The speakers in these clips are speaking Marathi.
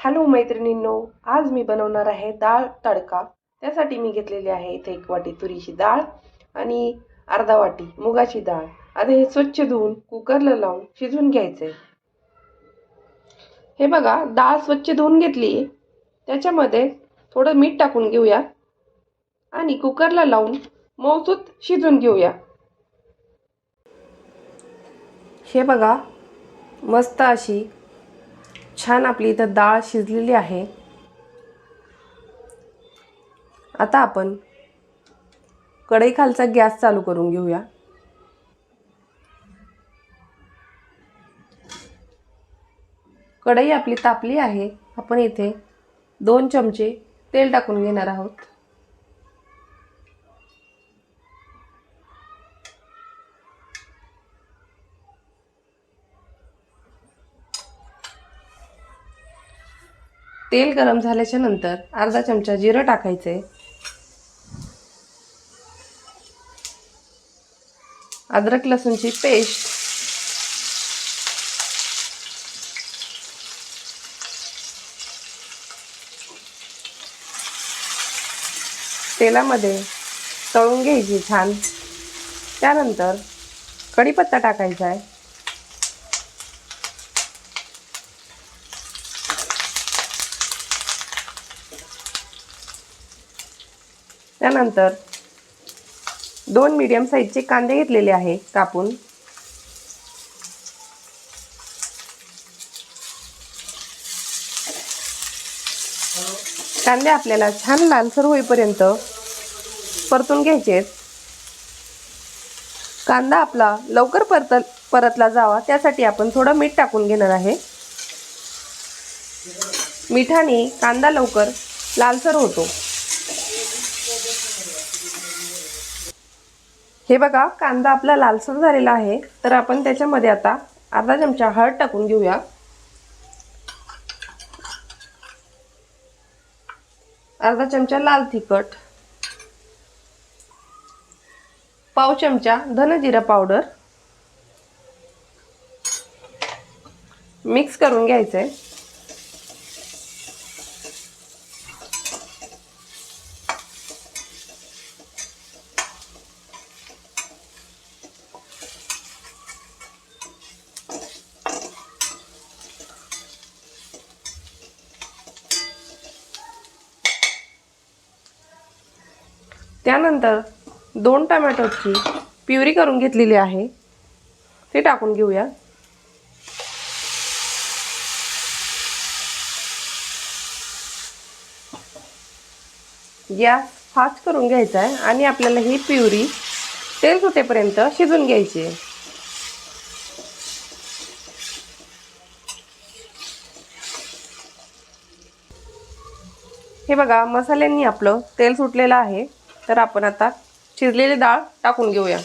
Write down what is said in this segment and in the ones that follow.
हॅलो मैत्रिणींनो आज मी बनवणार आहे डाळ तडका. त्यासाठी मी घेतलेली आहे इथे एक वाटी तुरीची डाळ आणि अर्धा वाटी मुगाची डाळ. आता हे स्वच्छ धुवून कुकरला लावून शिजवून घ्यायचे हे बघा डाळ स्वच्छ धुवून घेतली. त्याच्यामध्ये थोडं मीठ टाकून घेऊया आणि कुकरला लावून मौसूत शिजून घेऊया. हे बघा मस्त अशी छान आपली इथं डाळ शिजलेली आहे. आता आपण कढई खालचा गॅस चालू करून घेऊया. कढई आपली तापली आहे. आपण इथे दोन चमचे तेल टाकून घेणार आहोत. तेल गरम झाल्याच्यानंतर अर्धा चमचा जिरं टाकायचे. अद्रक लसूणची पेस्ट. तेलामध्ये तळून घ्यायची छान. त्यानंतर कढीपत्ता टाकायचा आहे. त्यानंतर दोन मीडियम साईजचे कांदे घेतलेले आहे कापून. कांदे आपल्याला छान लालसर होईपर्यंत परतून घ्यायचे आहेत. कांदा आपला लवकर परत परतला जावा त्यासाठी आपण थोडं मीठ टाकून घेणार आहे. मिठाने कांदा लवकर लालसर होतो. हे बघा कांदा आपला लालसर झालेला आहे. तर आपण त्याच्यामध्ये आता अर्धा चमचा हळद टाकून घेऊया. अर्धा चमचा लाल तिखट. पाव चमचा धनजिरा पावडर. मिक्स करून घ्यायचं आहे त्यानंतर दोन टमॅटोची प्युरी करून घेतलेली आहे. ते टाकून घेऊया. गॅस फास्ट करून घ्यायचा आहे आणि आपल्याला ही प्युरी तेल सुटेपर्यंत शिजून घ्यायची आहे. हे बघा मसाल्यांनी आपलं तेल सुटलेलं आहे. तर आपण आता शिजलेली डाळ टाकून घेऊया.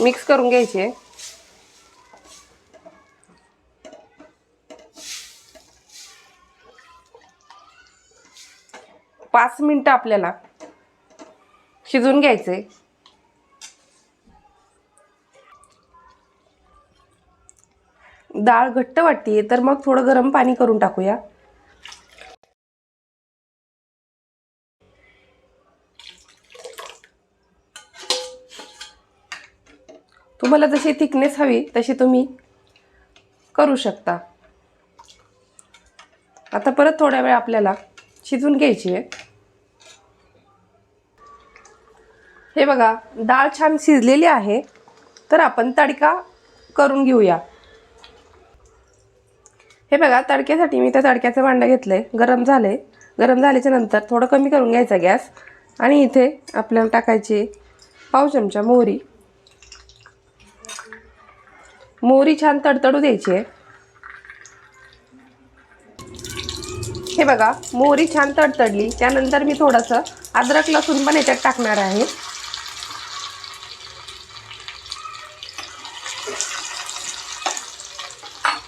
मिक्स करून घ्यायची आहे. पाच मिनटं आपल्याला शिजून घ्यायचे डाळ घट्ट वाटते तर मग थोडं गरम पाणी करून टाकूया. तुम्हाला जशी थिकनेस हवी तशी तुम्ही करू शकता. आता परत थोड्या वेळ आपल्याला शिजून घ्यायची आहे. हे बघा डाळ छान शिजलेली आहे तर आपण तडका करून घेऊया. हे बघा तडक्यासाठी मी त्या तडक्याचं भांडं घेतलं आहे गरम झालं आहे गरम झाल्याच्यानंतर थोडं कमी करून घ्यायचा गॅस. आणि इथे आपल्याला टाकायची पाव चमचा मोहरी. मोहरी छान तडतडू द्यायची आहे. हे बघा मोहरी छान तडतडली. त्यानंतर मी थोडंसं अद्रक लसूण पण याच्यात टाकणार आहे.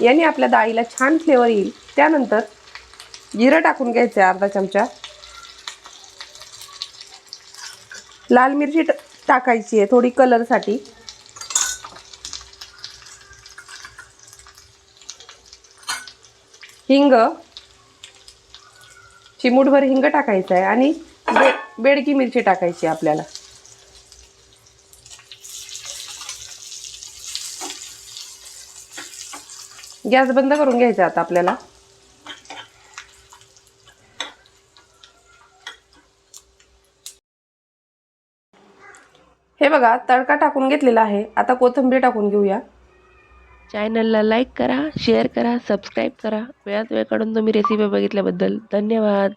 याने आपल्या डाळीला छान फ्लेवर येईल. त्यानंतर जिरं टाकून घ्यायचं आहे अर्धा चमचा. लाल मिरची टाकायची आहे थोडी कलरसाठी हिंग. चिमूटभर हिंग टाकायचं आहे आणि बे बेडकी मिरची टाकायची आपल्याला. गॅस बंद करून घ्यायचा आता आपल्याला. हे बघा तडका टाकून घेतलेला आहे. आता कोथिंबीर टाकून घेऊया. चॅनलला लाईक करा शेअर करा सबस्क्राईब करा. वेळात वेळ काढून तुम्ही रेसिपी बघितल्याबद्दल धन्यवाद.